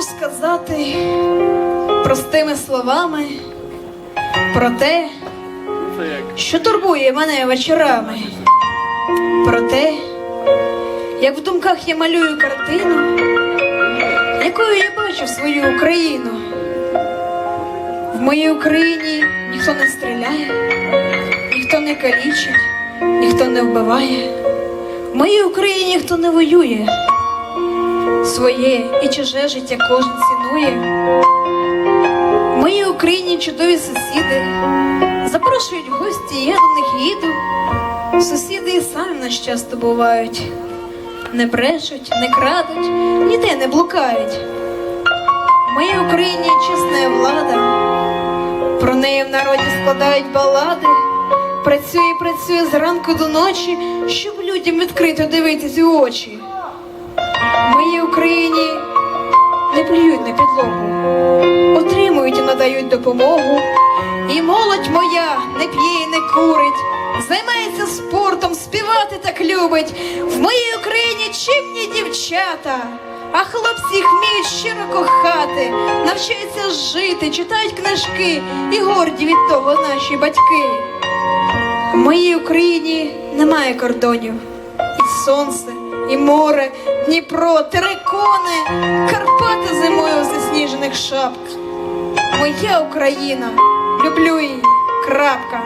сказати простими словами про те, що турбує мене вечорами, про те, як в думках я малюю картину, якою я бачу свою Україну. В моїй Україні ніхто не стріляє, ніхто не калічить, ніхто не вбиває. В моїй Україні ніхто не воює. Чуже життя кожен цінує. В моїй Україні чудові сусіди запрошують в гості, я до них їду. Сусіди і самі нас часто бувають. Не брешуть, не крадуть, ніде не блукають. В моїй Україні чесна влада. Про неї в народі складають балади. Працює, працює зранку до ночі, щоб людям відкрито дивитись у очі. В моїй Україні підлогу, отримують і надають допомогу. І молодь моя не п'є і не курить, займається спортом, співати так любить. В моїй Україні чимні дівчата, а хлопці вміють щиро кохати, навчаються жити, читають книжки і горді від того наші батьки. В моїй Україні немає кордонів. І сонце, і море, Дніпро, терикони, Карпати зимою в засніжених шапках. Моя Україна, люблю її, крапка.